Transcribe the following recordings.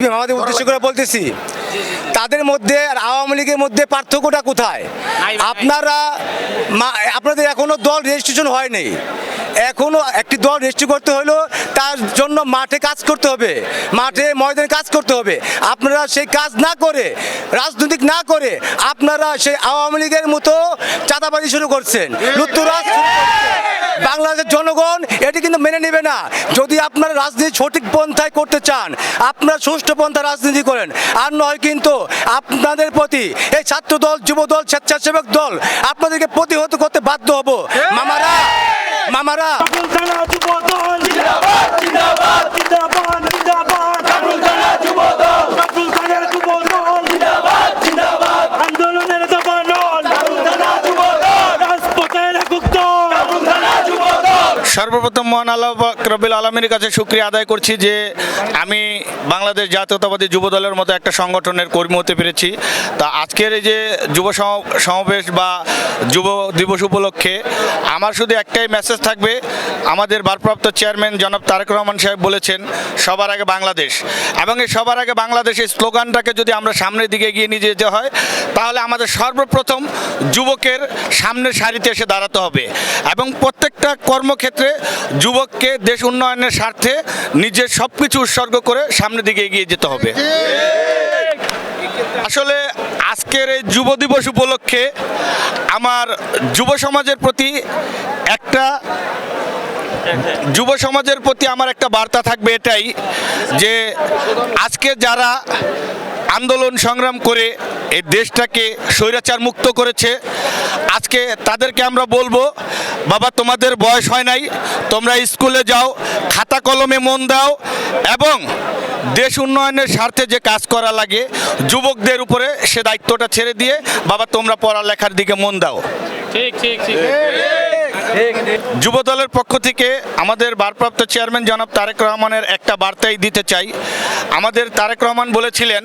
আমাদের উদ্দেশ্য করে বলতেছি, তাদের মধ্যে আর আওয়ামী লীগের মধ্যে পার্থক্যটা কোথায়? আপনারা আপনাদের এখনও দল রেজিস্ট্রেশন হয়নি এখনও একটি দল রেজিস্ট্রি করতে হলো, তার জন্য মাঠে কাজ করতে হবে, মাঠে ময়দানে কাজ করতে হবে। আপনারা সেই কাজ না করে, রাজনৈতিক না করে, আপনারা সেই আওয়ামী লীগের মতো চাঁদাবাজি শুরু করছেন। লুত্তরাজ শুরু করছেন। বাংলাদেশের জনগণ এটি কিন্তু মেনে নেবে না। যদি আপনারা রাজনীতি সঠিক পন্থায় করতে চান, আপনারা সুষ্ঠু পন্থা রাজনীতি করেন। আর নয় কিন্তু আপনাদের প্রতি এই ছাত্র দল যুব দল স্বেচ্ছাসেবক দল, আপনাদেরকে প্রতিহত করতে বাধ্য হব। মামারা মামারা থানা যুবদল জিন্দাবাদ জিন্দাবাদ জিন্দাবাদ জিন্দাবাদ কাবুল থানা যুবদল কাবুল থানা যুবদল জিন্দাবাদ জিন্দাবাদ আন্দোলনের দাবানল কাবুল থানা যুবদল রাজপথের একক দল কাবুল থানা যুবদল সর্বপ্রথম মহান আল্লাহ রবিল আলমের কাছে শুক্রিয়া আদায় করছি যে আমি বাংলাদেশ জাতীয়তাবাদী যুব দলের মতো একটা সংগঠনের কর্মী হতে পেরেছি। তা আজকের এই যে যুব সম- সমাবেশ বা যুব দিবস উপলক্ষে আমার শুধু একটাই মেসেজ থাকবে। আমাদের ভারপ্রাপ্ত চেয়ারম্যান জনাব তারেক রহমান সাহেব বলেছেন, সবার আগে বাংলাদেশ। এবং এই সবার আগে বাংলাদেশ এই স্লোগানটাকে যদি আমরা সামনের দিকে এগিয়ে নিয়ে যেতে হয়, তাহলে আমাদের সর্বপ্রথম যুবকের সামনের সারিতে এসে দাঁড়াতে হবে। এবং প্রত্যেকটা কর্মক্ষেত্রে যুবককে দেশ উন্নয়নের স্বার্থে নিজের সব কিছু উৎসর্গ করে সামনের দিকে এগিয়ে যেতে হবে। আসলে আজকের এই যুব দিবস উপলক্ষে আমার যুব সমাজের প্রতি একটা যুব সমাজের প্রতি আমার একটা বার্তা থাকবে এটাই যে আজকে যারা আন্দোলন সংগ্রাম করে এই দেশটাকে স্বৈরাচার মুক্ত করেছে আজকে তাদেরকে আমরা বলব বাবা তোমাদের বয়স হয় নাই তোমরা স্কুলে যাও খাতা কলমে মন দাও এবং দেশ উন্নয়নের স্বার্থে যে কাজ করা লাগে যুবকদের উপরে সে দায়িত্বটা ছেড়ে দিয়ে বাবা তোমরা পড়ালেখার দিকে মন দাও। ঠিক ঠিক ঠিক। যুব দলের পক্ষ থেকে আমাদের ভারপ্রাপ্ত চেয়ারম্যান জনাব তারেক রহমানের একটা বার্তাই দিতে চাই। আমাদের তারেক রহমান বলেছিলেন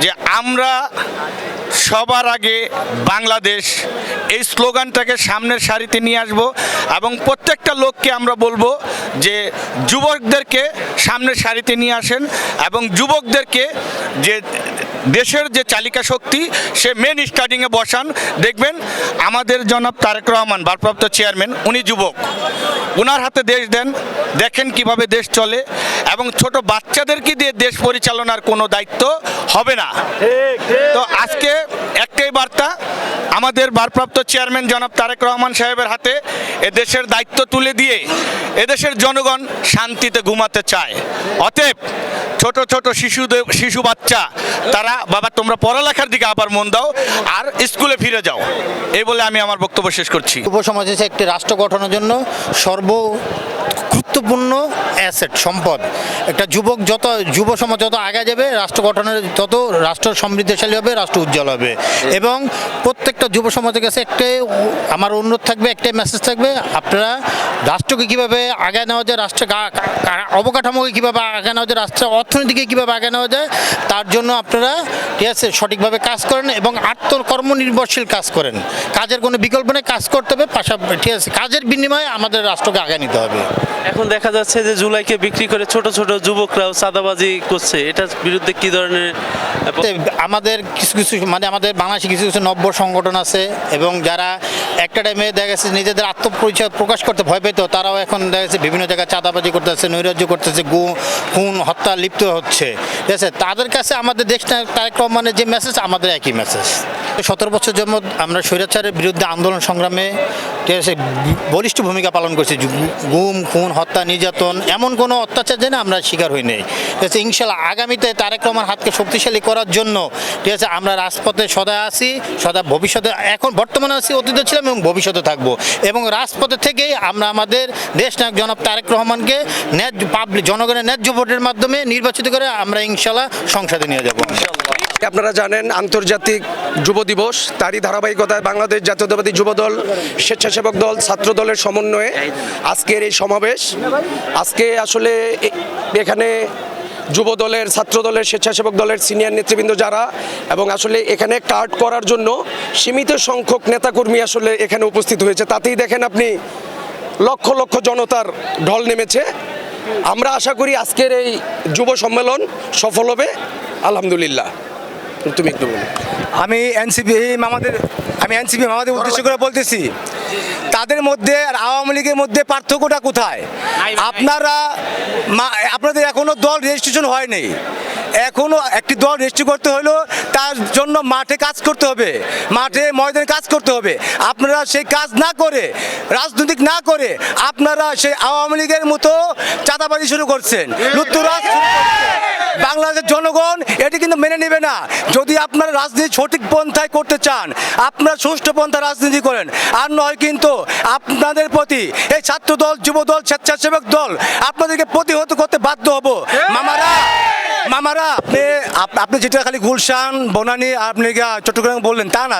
যে আমরা সবার আগে বাংলাদেশ এই স্লোগানটাকে সামনের সারিতে নিয়ে আসব এবং প্রত্যেকটা লোককে আমরা বলব যে যুবকদেরকে সামনের সারিতে নিয়ে আসেন এবং যুবকদেরকে যে দেশের যে চালিকা শক্তি, সে মেন স্টার্টিংয়ে বসান। দেখবেন আমাদের জনাব তারেক রহমান, ভারপ্রাপ্ত চেয়ারম্যান উনি যুবক। ওনার হাতে দেশ দেন, দেখেন কীভাবে দেশ চলে। এবং ছোট বাচ্চাদেরকে দিয়ে দেশ পরিচালনার কোনো দায়িত্ব হবে না। তো আজকে একটাই বার্তা, আমাদের ভারপ্রাপ্ত চেয়ারম্যান জনাব তারেক রহমান সাহেবের হাতে এদেশের দায়িত্ব তুলে দিয়ে এদেশের জনগণ শান্তিতে ঘুমাতে চায়। অতএব ছোট ছোট শিশুদের, শিশু বাচ্চা, তারা, বাবা, তোমরা পড়ালেখার দিকে আবার মন দাও আর স্কুলে ফিরে যাও। এই বলে আমি আমার বক্তব্য শেষ করছি। যুব সমাজ একটি রাষ্ট্র গঠনের জন্য সর্ব গুরুত্বপূর্ণ অ্যাসেট সম্পদ। একটা যুবক যত, যুব সমাজ যত আগে যাবে, রাষ্ট্র গঠনের তত রাষ্ট্র সমৃদ্ধশালী হবে, রাষ্ট্র উজ্জ্বল হবে। এবং প্রত্যেকটা যুব সমাজের কাছে একটাই আমার অনুরোধ থাকবে, একটাই মেসেজ থাকবে, আপনারা রাষ্ট্রকে কীভাবে আগে নেওয়া যায় রাষ্ট্র গা- কা- অবকাঠামোকে কীভাবে আগে নেওয়া যায়, রাষ্ট্রের অর্থনীতিকে কীভাবে আগে নেওয়া যায়, তার জন্য আপনারা, ঠিক আছে, সঠিকভাবে কাজ করেন এবং আত্মকর্মনির্ভরশীল কাজ করেন। কাজের কোনো বিকল্প নেই, কাজ করতে হবে পাশাপাশি ঠিক আছে, কাজের বিনিময়ে আমাদের রাষ্ট্রকে আগে নিতে হবে। এখন দেখা যাচ্ছে যে জুলাইকে বিক্রি করে ছোট ছোট যুবকরাও চাঁদাবাজি করছে। এটার বিরুদ্ধে কি ধরনের আমাদের কিছু কিছু মানে আমাদের বাংলাদেশে কিছু কিছু নব্য সংগঠন আছে এবং যারা একটা টাইমে দেখা গেছে নিজেদের আত্মপরিচয় প্রকাশ করতে ভয় পেত, তারাও এখন দেখা যাচ্ছে বিভিন্ন জায়গায় চাঁদাবাজি করতেছে, নৈরাজ্য করতেছে, গু, খুন, হত্যা লিপ্ত হচ্ছে। ঠিক আছে? তাদের কাছে আমাদের দেশটা, তারেক রহমানের যে মেসেজ আমাদের একই মেসেজ সতেরো বছর জন্ম আমরা স্বৈরাচারের বিরুদ্ধে আন্দোলন সংগ্রামে বলিষ্ঠ ভূমিকা পালন করছি গুম, খুন, হত্যা, নির্যাতন, এমন কোনো অত্যাচার যেন আমরা শিকার হই নাই। ঠিক আছে ইনশাল্লাহ আগামীতে তারেক রহমান হাতকে শক্তিশালী করার জন্য ঠিক আছে আমরা রাজপথে সদা আছি সদা ভবিষ্যতে, এখন বর্তমানে আছি, অতীতে ছিলাম এবং ভবিষ্যতে থাকব। এবং রাজপথে থেকেই আমরা আমাদের দেশ নায়ক জনাব তারেক রহমানকে ন্যায্য পাবলিক জনগণের ন্যায্য ভোটের মাধ্যমে নির্বাচিত করে আমরা ইনশাল্লাহ সংসদে নিয়ে যাব। আপনারা জানেন আন্তর্জাতিক যুব দিবস। তারই ধারাবাহিকতায় বাংলাদেশ জাতীয়তাবাদী যুব দল স্বেচ্ছাসেবক দল, ছাত্র দলের সমন্বয়ে আজকের এই সমাবেশ। আজকে আসলে এখানে যুব দলের, ছাত্র দলের, স্বেচ্ছাসেবক দলের সিনিয়র নেতৃবৃন্দ যারা, এবং আসলে এখানে কার্ড করার জন্য সীমিত সংখ্যক নেতাকর্মী আসলে এখানে উপস্থিত হয়েছে। তাতেই দেখেন আপনি, লক্ষ লক্ষ জনতার ঢল নেমেছে। আমরা আশা করি আজকের এই যুব সম্মেলন সফল হবে। আলহামদুলিল্লাহ। তুমি একটু বলো। আমি এনসিপি আমাদের আমি এনসিপি আমাদের উদ্দেশ্য করে বলতেছি তাদের মধ্যে আর আওয়ামী লীগের মধ্যে পার্থক্যটা কোথায়? আপনারা মা- আপনাদের এখনও দল রেজিস্ট্রেশন হয়নি। এখনও একটি দল রেজিস্ট্রি করতে হলো তার জন্য মাঠে কাজ করতে হবে। মাঠে ময়দানে কাজ করতে হবে। আপনারা সেই কাজ না করে, রাজনৈতিক না করে, আপনারা সেই আওয়ামী লীগের মতো চাঁদাবাজি শুরু করছেন। লুত্তরাজ শুরু বাংলাদেশের জনগণ এটি কিন্তু মেনে নেবে না। যদি আপনারা রাজনীতি সঠিক পন্থায় করতে চান, আপনারা সুষ্ঠু পন্থা রাজনীতি করেন। আর নয় কিন্তু আপনাদের প্রতি এই ছাত্র দল যুব দল স্বেচ্ছাসেবক দল, আপনাদেরকে প্রতিহত করতে বাধ্য হব। মামারা! মামারা, আপনি আপনি যেটা খালি গুলশান, বনানি, আপনি চট্টগ্রাম বললেন, তা না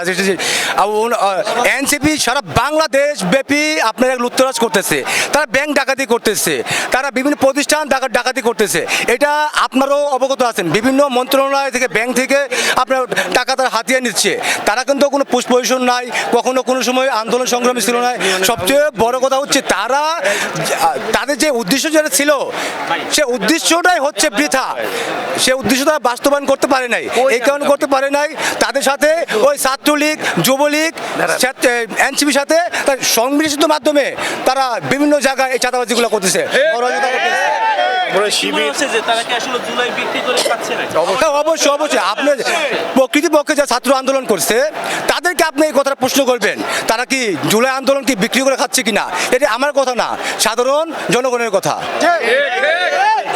এনসিপি সারা বাংলাদেশ ব্যাপী আপনারা লুত্তরাজ করতেছে। তারা ব্যাংক ডাকাতি করতেছে। তারা বিভিন্ন প্রতিষ্ঠান ডাকাতি করতেছে। এটা আপনারাও অবগত আছেন। বিভিন্ন মন্ত্রণালয় থেকে ব্যাংক থেকে আপনার টাকা তারা হাতিয়ে নিচ্ছে। তারা কিন্তু কোনো পুষ্প পজিশন নাই, কখনো কোনো সময় আন্দোলন সংগ্রামী ছিল না। সবচেয়ে বড় কথা হচ্ছে, তারা তাদের যে উদ্দেশ্য যেটা ছিল, সে উদ্দেশ্যটাই হচ্ছে বৃথা। সে উদ্দেশ্য তারা বাস্তবায়ন করতে পারে নাই। এই কারণে করতে পারে নাই। তাদের সাথে ওই ছাত্রলীগ যুবলীগ এনসিপির সাথে তার সংমিশ্রিত মাধ্যমে তারা বিভিন্ন জায়গায় এই চাঁদাবাজিগুলো করতেছে। অবশ্যই অবশ্যই আপনি প্রকৃতিপক্ষে যা ছাত্র আন্দোলন করছে তাদেরকে আপনি এই কথাটা প্রশ্ন করবেন তারা কি জুলাই আন্দোলন কি বিক্রি করে খাচ্ছে কিনা? এটা আমার কথা না সাধারণ জনগণের কথা।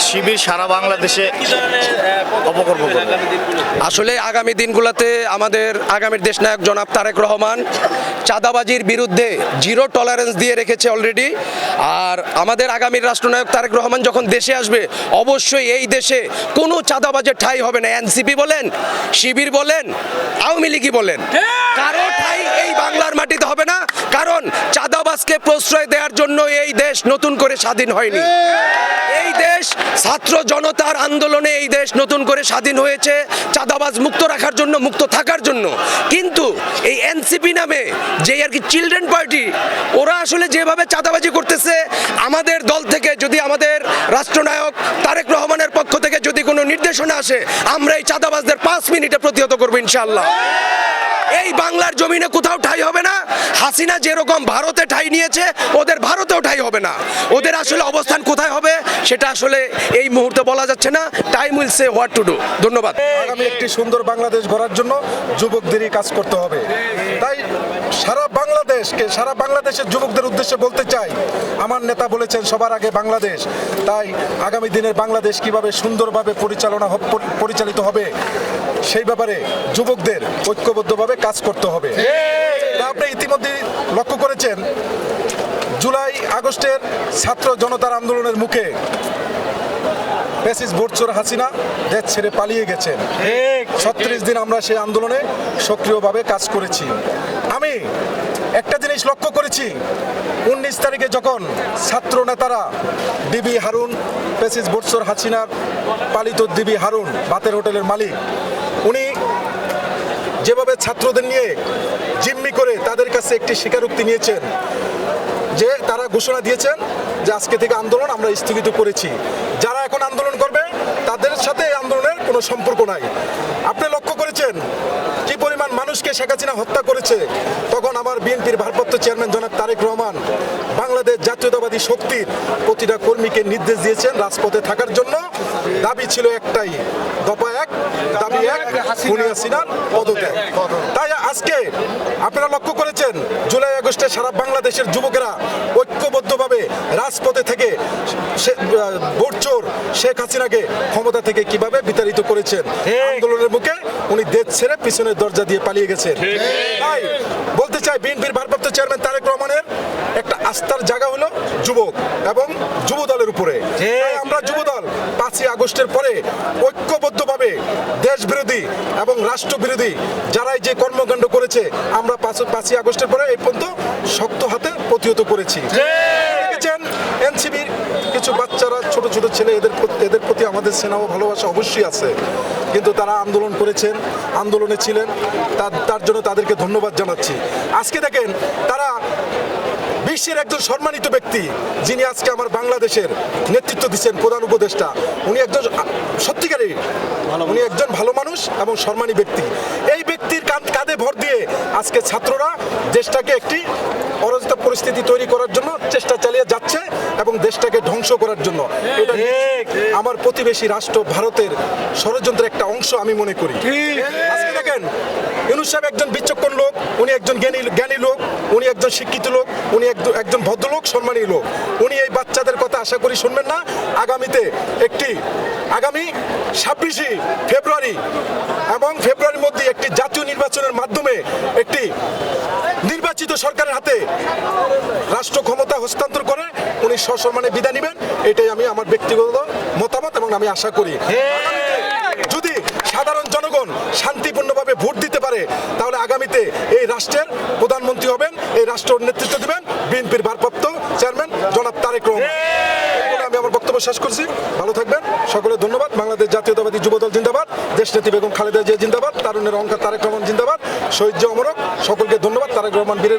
শিবির সারা বাংলাদেশে দিনগুলোতে? আসলে আগামী দিনগুলোতে আমাদের আগামীর দেশনায়ক জনাব তারেক রহমান চাঁদাবাজির বিরুদ্ধে জিরো টলারেন্স দিয়ে রেখেছে অলরেডি আর আমাদের আগামীর রাষ্ট্রনায়ক তারেক রহমান যখন দেশে আসবে অবশ্যই এই দেশে কোনো চাঁদাবাজের ঠাই হবে না। এনসিপি বলেন, শিবির বলেন, আওয়ামী লীগই বলেন। কারও ঠাই এই বাংলার মাটিতে হবে না, কারণ চাঁদাবাসকে প্রশ্রয় দেওয়ার জন্য এই দেশ নতুন করে স্বাধীন হয়নি। এই দেশ ছাত্র জনতার আন্দোলনে এই দেশ নতুন করে স্বাধীন হয়েছে, চাঁদাবাজ মুক্ত রাখার জন্য, মুক্ত থাকার জন্য। কিন্তু এই এনসিপি নামে যে আর কি চিলড্রেন পার্টি ওরা আসলে যেভাবে চাঁদাবাজি করতেছে, আমাদের দল থেকে যদি আমাদের রাষ্ট্রনায়ক তারেক রহমানের পক্ষ থেকে যদি কোনো নির্দেশনা আসে, আমরা এই চাঁদাবাজদের পাঁচ মিনিটে প্রতিহত করব ইনশাল্লাহ এই বাংলার জমিনে কোথাও ঠাই হবে না। হাসিনা যেরকম ভারতে ঠাই নিয়েছে, ওদের ভারতেও ঠাই হবে না। ওদের আসলে অবস্থান কোথায় হবে, সেটা আসলে এই মুহূর্তে বলা যাচ্ছে না। Time will say what to do ধন্যবাদ। আগামী একটি সুন্দর বাংলাদেশ গড়ার জন্য যুবকদেরই কাজ করতে হবে। তাই সারা বাংলাদেশকে, সারা বাংলাদেশের যুবকদের উদ্দেশ্যে বলতে চাই, আমার নেতা বলেছেন সবার আগে বাংলাদেশ। তাই আগামী দিনের বাংলাদেশ কীভাবে সুন্দরভাবে পরিচালনা পরিচালিত হবে, সেই ব্যাপারে যুবকদের ঐক্যবদ্ধভাবে কাজ করতে হবে। আপনি ইতিমধ্যে লক্ষ্য করেছেন, জুলাই আগস্টের ছাত্র জনতার আন্দোলনের মুখে প্যাসিস বোর্ডচোর হাসিনা দেশ ছেড়ে পালিয়ে গেছেন। ছত্রিশ দিন আমরা সেই আন্দোলনে সক্রিয়ভাবে কাজ করেছি। আমি একটা জিনিস লক্ষ্য করেছি। উনিশ তারিখে যখন ছাত্র নেতারা ডিবি হারুন প্যাসিস বোর্ডচোর হাসিনার পালিত ডিবি হারুন বাতের হোটেলের মালিক উনি যেভাবে ছাত্রদের নিয়ে জিম্মি করে তাদের কাছে একটি স্বীকারোক্তি নিয়েছেন যে তারা ঘোষণা দিয়েছেন যে আজকে থেকে আন্দোলন আমরা স্থগিত করেছি। যারা এখন আন্দোলন করবে, তাদের সাথে এই আন্দোলনের কোনো সম্পর্ক নাই। আপনি লক্ষ্য করেছেন কি পরিমাণ মানুষকে শেখ হাসিনা হত্যা করেছে? তখন আমার বিএনপির ভারপ্রাপ্ত চেয়ারম্যান জনাব তারেক রহমান বাংলাদেশ জাতীয়তাবাদী শক্তির প্রতিটা কর্মীকে নির্দেশ দিয়েছেন রাজপথে থাকার জন্য। দাবি ছিল একটাই, দফা এক, দাবি এক হাসিনার পদত্যাগ। তাই আজকে আপনারা লক্ষ্য করেছেন জুলাই আগস্টে সারা বাংলাদেশের যুবকেরা ঐক্যবদ্ধভাবে রাজপথে থেকে ভোটচোর শেখ হাসিনাকে ক্ষমতা থেকে কীভাবে বিতাড়িত করেছেন? আন্দোলনের মুখে উনি দেশ ছেড়ে পিছনের দরজা দিয়ে পালিয়ে গেছেন। তাই বলতে চাই বিএনপির ভারপ্রাপ্ত চেয়ারম্যান তারেক রহমানের একটা আস্থার জায়গা হলো যুবক এবং যুব দলের উপরে আমরা যুব দল পাঁচই আগস্টের পরে ঐক্যবদ্ধভাবে দেশ বিরোধী এবং রাষ্ট্রবিরোধী যারাই যে কর্মকাণ্ড করেছে আমরা পাঁচ পাঁচই আগস্টের পরে এই পর্যন্ত শক্ত হাতে প্রতিহত করেছি। দেখেছেন? এনসিবির কিছু বাচ্চারা ছোট ছোট ছেলে এদের প্রতি- এদের প্রতি আমাদের স্নেহ ও ভালোবাসা অবশ্যই আছে। কিন্তু তারা আন্দোলন করেছেন আন্দোলনে ছিলেন। তার তার জন্য তাদেরকে ধন্যবাদ জানাচ্ছি। আজকে দেখেন তারা বিশ্বের একজন সম্মানিত ব্যক্তি যিনি আজকে আমার বাংলাদেশের নেতৃত্ব দিচ্ছেন প্রধান উপদেষ্টা। উনি একজন সত্যিকারই উনি একজন ভালো মানুষ এবং সম্মানী ব্যক্তি। এই ব্যক্তির কাঁধে ভর দিয়ে আজকে ছাত্ররা দেশটাকে একটি অরাজক পরিস্থিতি তৈরি করার জন্য চেষ্টা চালিয়ে যাচ্ছে এবং দেশটাকে ধ্বংস করার জন্য। এটা আমার প্রতিবেশী রাষ্ট্র ভারতের ষড়যন্ত্রের একটা অংশ আমি মনে করি। আজকে দেখেন ইউনুস সাহেব একজন বিচক্ষণ লোক উনি একজন জ্ঞানী জ্ঞানী লোক উনি একজন শিক্ষিত লোক উনি একজন ভদ্রলোক সম্মানী লোক। উনি এই বাচ্চাদের কথা আশা করি শুনবেন না। আগামীতে একটি আগামী ছাব্বিশে ফেব্রুয়ারি এবং ফেব্রুয়ারির মধ্যে একটি জাতীয় নির্বাচনের মাধ্যমে একটি নির্বাচিত সরকারের হাতে রাষ্ট্র ক্ষমতা হস্তান্তর করে উনি সসম্মানে বিদায় নেবেন। এটাই আমি আমার ব্যক্তিগত মতামত এবং আমি আশা করি। যদি সাধারণ জনগণ শান্তিপূর্ণভাবে ভোট দিতে পারে তাহলে আগামীতে এই রাষ্ট্রের প্রধানমন্ত্রী হবেন এই রাষ্ট্রের নেতৃত্ব দিবেন। বিএনপির ভারপ্রাপ্ত চেয়ারম্যান জনাব তারেক রহমান। আমি আমার বক্তব্য শেষ করছি। ভালো থাকবেন। সকলে ধন্যবাদ। বাংলাদেশ জাতীয়তাবাদী যুবদল জিন্দাবাদ। দেশনেত্রী বেগম খালেদা জিয়া জিন্দাবাদ। তারুণের অঙ্কার তারেক রহমান জিন্দাবাদ। শহীদ অমরক। সকলকে ধন্যবাদ। তারেক রহমান বীরের